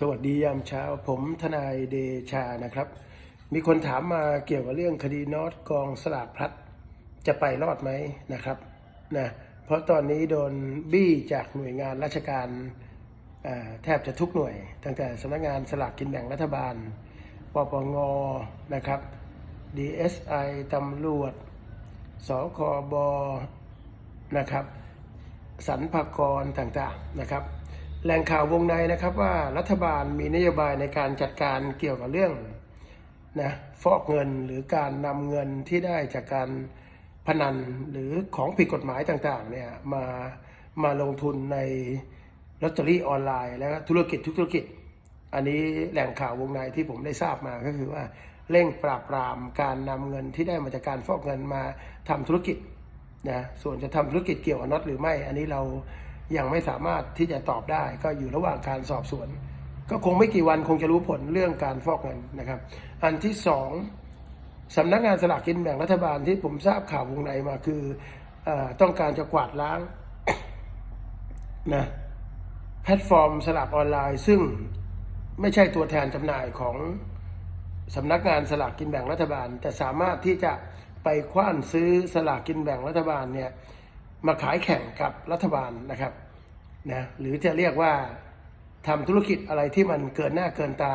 สวัสดียามเช้า ผมทนายเดชานะครับ มีคนถามมาเกี่ยวกับเรื่องคดีนอตกองสลากพลัดจะไปรอดไหมนะครับนะเพราะตอนนี้โดนบี้จากหน่วยงานราชการแทบจะทุกหน่วย ตั้งแต่สำนักงานสลากกินแบ่งรัฐบาลปปงนะครับ DSI ตำรวจสคบนะครับสรรพากรต่างๆนะครับ แหล่งข่าววงในนะครับว่ารัฐบาลมีนโยบายในการจัดการเกี่ยวกับเรื่องนะฟอกเงินหรือการนำเงินที่ได้จากการพนันหรือของผิดกฎหมายต่างๆเนี่ยมามาลงทุนในลอตเตอรี่ออนไลน์และธุรกิจทุกธุรกิจ อันนี้แหล่งข่าววงในที่ผมได้ทราบมาก็คือว่าเร่งปราบปรามการนำเงินที่ได้มาจากการฟอกเงินมาทำธุรกิจนะส่วนจะทำธุรกิจเกี่ยวกับน็อตหรือไม่ อันนี้เรา ยังไม่สามารถที่จะตอบได้ ก็อยู่ระหว่างการสอบสวน ก็คงไม่กี่วันคงจะรู้ผลเรื่องการฟอกเงินนะครับ อันที่สองสำนักงานสลากกินแบ่งรัฐบาลที่ผมทราบข่าววงในมาคือออต้องการจะกวาดล้างนะแพลตฟอร์มสลากออนไลน์ ซึ่งไม่ใช่ตัวแทนจำหน่ายของสำนักงานสลากกินแบ่งรัฐบาล แต่สามารถที่จะไปคว้านซื้อสลากกินแบ่งรัฐบาลเนี่ย มาขายแข่งกับรัฐบาลนะครับนะหรือจะเรียกว่าทำธุรกิจอะไรที่มันเกินหน้าเกินตา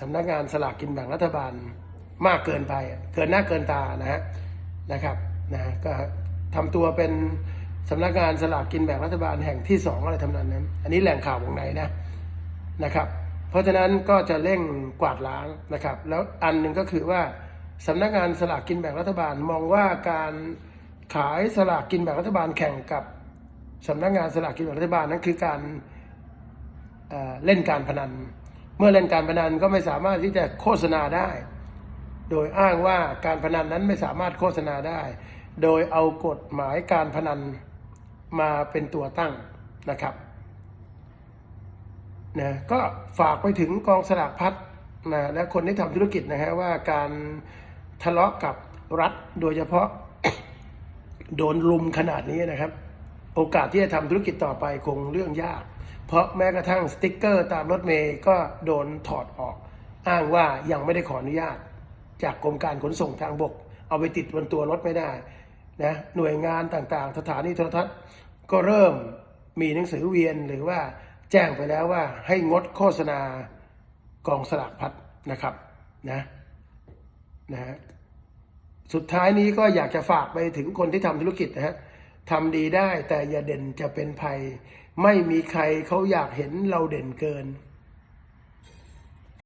สำนักงานสลากกินแบ่งรัฐบาลมากเกินไป เกินหน้าเกินตานะฮะนะครับนะก็ทำตัวเป็นสำนักงานสลากกินแบ่งรัฐบาลแห่งที่สองอะไรทำนองนั้น อันนี้แหล่งข่าววงในนะนะครับ เพราะฉะนั้นก็จะเร่งกวาดล้างนะครับ แล้วอันหนึ่งก็คือว่าสำนักงานสลากกินแบ่งรัฐบาลมองว่าการ ขายสลากกินแบ่งรัฐบาลแข่งกับสำนักงานสลากกินแบ่งรัฐบาลนั้นคือการเเล่นการพนัน เมื่อเล่นการพนันก็ไม่สามารถที่จะโฆษณาได้ โดยอ้างว่าการพนันนั้นไม่สามารถโฆษณาได้ โดยเอากฎหมายการพนันมาเป็นตัวตั้งนะครับนะก็ฝากไปถึงกองสลากพัดนะและคนที่ทำธุรกิจนะฮะว่าการทะเลาะกับรัฐโดยเฉพาะ โดนลุมขนาดนี้นะครับ โอกาสที่จะทำธุรกิจต่อไปคงเรื่องยาก เพราะแม้กระทั่งสติกเกอร์ตามรถเมย์ก็โดนถอดออก อ้างว่ายังไม่ได้ขออนุญาต จากกรมการขนส่งทางบก เอาไปติดบนตัวรถไม่ได้นะหน่วยงานต่างๆ สถานีโทรทัศน์ ก็เริ่มมีหนังสือเวียนหรือว่าแจ้งไปแล้วว่าให้งดโฆษณากองสลากพัดนะครับนะนะ สุดท้ายนี้ก็อยากจะฝากไปถึงคนที่ทำธุรกิจนะฮะทำดีได้แต่อย่าเด่นจะเป็นภัย ไม่มีใครเขาอยากเห็นเราเด่นเกิน